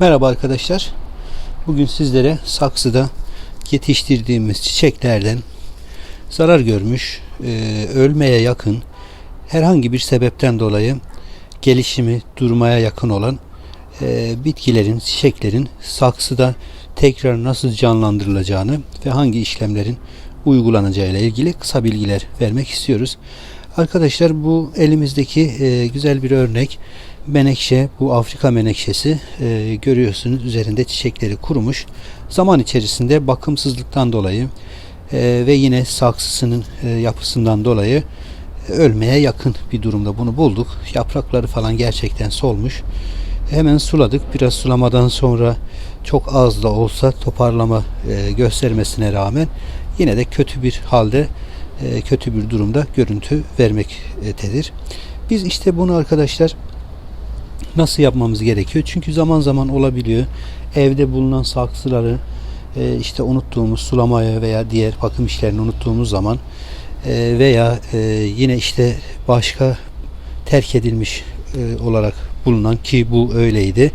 Merhaba arkadaşlar. Bugün sizlere saksıda yetiştirdiğimiz çiçeklerden zarar görmüş, e, ölmeye yakın, herhangi bir sebepten dolayı gelişimi durmaya yakın olan e, bitkilerin, çiçeklerin saksıda tekrar nasıl canlandırılacağını ve hangi işlemlerin uygulanacağıyla ilgili kısa bilgiler vermek istiyoruz. Arkadaşlar bu elimizdeki e, güzel bir örnek menekşe bu Afrika menekşesi e, görüyorsunuz üzerinde çiçekleri kurumuş. Zaman içerisinde bakımsızlıktan dolayı e, ve yine saksısının e, yapısından dolayı e, ölmeye yakın bir durumda bunu bulduk. Yaprakları falan gerçekten solmuş. Hemen suladık. Biraz sulamadan sonra çok az da olsa toparlama e, göstermesine rağmen yine de kötü bir halde e, kötü bir durumda görüntü vermektedir. Biz işte bunu arkadaşlar nasıl yapmamız gerekiyor? Çünkü zaman zaman olabiliyor. Evde bulunan saksıları e, işte unuttuğumuz sulamaya veya diğer bakım işlerini unuttuğumuz zaman e, veya yine işte başka terk edilmiş olarak bulunan ki bu öyleydi.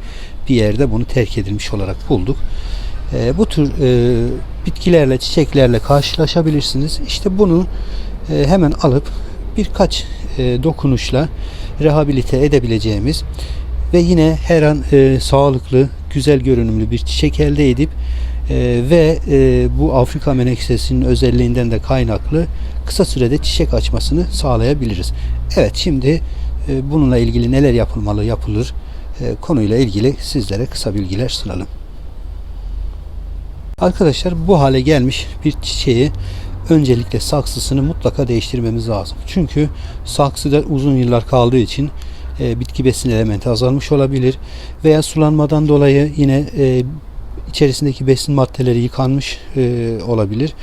Bir yerde bunu terk edilmiş olarak bulduk. E, bu tür e, bitkilerle, çiçeklerle karşılaşabilirsiniz. İşte bunu e, hemen alıp birkaç e, dokunuşla rehabilite edebileceğimiz ve yine her an e, sağlıklı, güzel görünümlü bir çiçek elde edip e, ve e, bu Afrika menekşesinin özelliğinden de kaynaklı kısa sürede çiçek açmasını sağlayabiliriz. Evet şimdi e, bununla ilgili neler yapılmalı yapılır e, konuyla ilgili sizlere kısa bilgiler sunalım. Arkadaşlar bu hale gelmiş bir çiçeği öncelikle saksısını mutlaka değiştirmemiz lazım. Çünkü saksıda uzun yıllar kaldığı için e, bitki besin elementi azalmış olabilir veya sulanmadan dolayı yine e, içerisindeki besin maddeleri yıkanmış e, olabilir.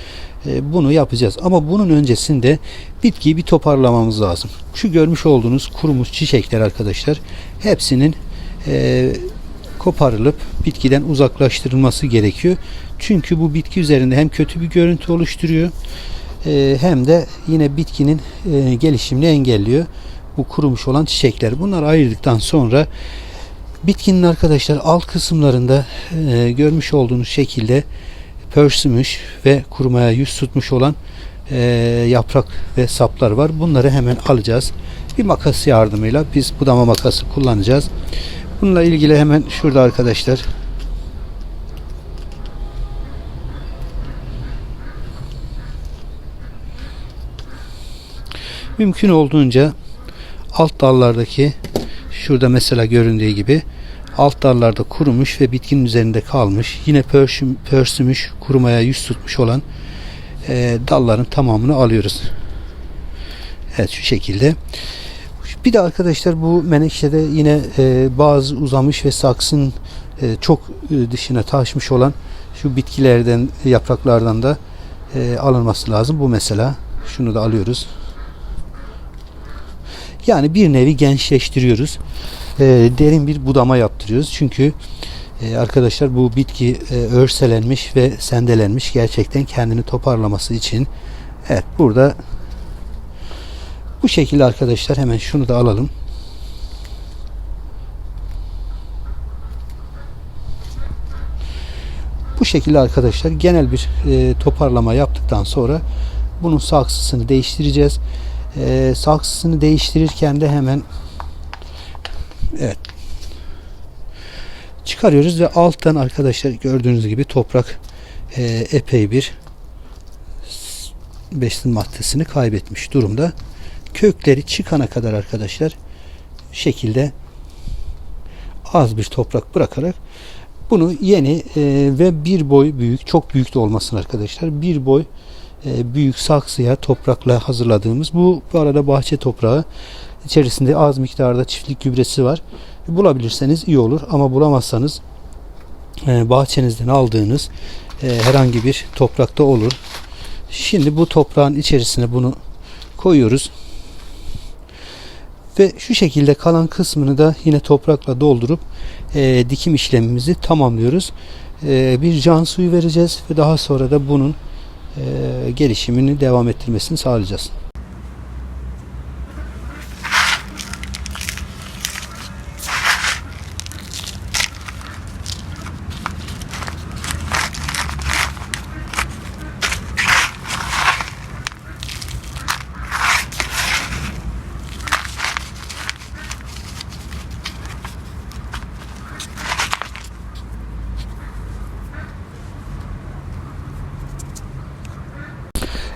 E, bunu yapacağız. Ama bunun öncesinde bitkiyi bir toparlamamız lazım. Şu görmüş olduğunuz kurumuş çiçekler arkadaşlar hepsinin e, koparılıp bitkiden uzaklaştırılması gerekiyor. Çünkü bu bitki üzerinde hem kötü bir görüntü oluşturuyor e, hem de yine bitkinin e, gelişimini engelliyor. Bu kurumuş olan çiçekler. Bunları ayırdıktan sonra bitkinin arkadaşlar alt kısımlarında e, görmüş olduğunuz şekilde pörsümüş ve kurumaya yüz tutmuş olan yaprak ve saplar var. Bunları hemen alacağız. Bir makas yardımıyla biz budama makası kullanacağız. Bununla ilgili hemen şurada arkadaşlar mümkün olduğunca alt dallardaki şurada mesela göründüğü gibi alt dallarda kurumuş ve bitkinin üzerinde kalmış yine pörsüm, pörsümüş kurumaya yüz tutmuş olan e, dalların tamamını alıyoruz. Evet şu şekilde. Bir de arkadaşlar bu menekşede yine e, bazı uzamış ve saksın e, çok e, dışına taşmış olan şu bitkilerden yapraklardan da e, alınması lazım. Bu mesela şunu da alıyoruz. Yani bir nevi gençleştiriyoruz. E, derin bir budama yaptırıyoruz. Çünkü e, arkadaşlar bu bitki e, örselenmiş ve sendelenmiş. Gerçekten kendini toparlaması için. Evet burada bu şekilde arkadaşlar hemen şunu da alalım. Bu şekilde arkadaşlar genel bir e, toparlama yaptıktan sonra bunun saksısını değiştireceğiz. E, saksısını değiştirirken de hemen evet çıkarıyoruz ve alttan arkadaşlar gördüğünüz gibi toprak e, epey bir besin maddesini kaybetmiş durumda kökleri çıkana kadar arkadaşlar şekilde az bir toprak bırakarak bunu yeni e, ve bir boy büyük çok büyük de olmasın arkadaşlar bir boy e, büyük saksıya toprakla hazırladığımız bu bu arada bahçe toprağı içerisinde az miktarda çiftlik gübresi var. Bulabilirseniz iyi olur ama bulamazsanız e, bahçenizden aldığınız e, herhangi bir toprakta olur. Şimdi bu toprağın içerisine bunu koyuyoruz ve şu şekilde kalan kısmını da yine toprakla doldurup e, dikim işlemimizi tamamlıyoruz. E, bir can suyu vereceğiz ve daha sonra da bunun e, gelişimini devam ettirmesini sağlayacağız.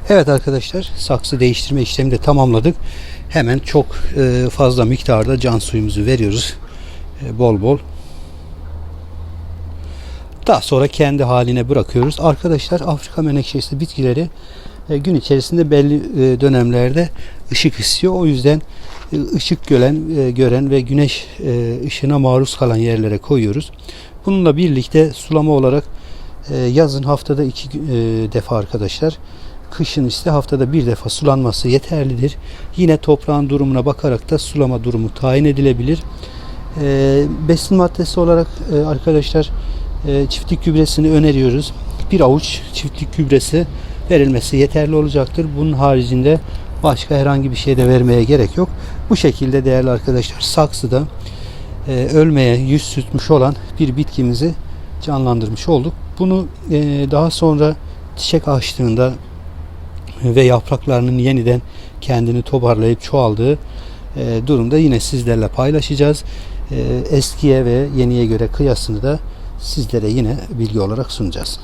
Evet arkadaşlar saksı değiştirme işlemini de tamamladık. Hemen çok e, fazla miktarda can suyumuzu veriyoruz. E, bol bol. Daha sonra kendi haline bırakıyoruz. Arkadaşlar Afrika menekşesi bitkileri e, gün içerisinde belli dönemlerde ışık istiyor. O yüzden ışık gören, gören ve güneş ışığına maruz kalan yerlere koyuyoruz. Bununla birlikte sulama olarak yazın haftada iki defa arkadaşlar. Kışın ise haftada bir defa sulanması yeterlidir. Yine toprağın durumuna bakarak da sulama durumu tayin edilebilir. E, besin maddesi olarak e, arkadaşlar e, çiftlik gübresini öneriyoruz. Bir avuç çiftlik gübresi verilmesi yeterli olacaktır. Bunun haricinde başka herhangi bir şey de vermeye gerek yok. Bu şekilde değerli arkadaşlar saksıda e, ölmeye yüz tutmuş olan bir bitkimizi canlandırmış olduk. Bunu e, daha sonra çiçek açtığında ve yapraklarının yeniden kendini toparlayıp çoğaldığı e, durumda yine sizlerle paylaşacağız. E, eskiye ve yeniye göre kıyasını da sizlere yine bilgi olarak sunacağız.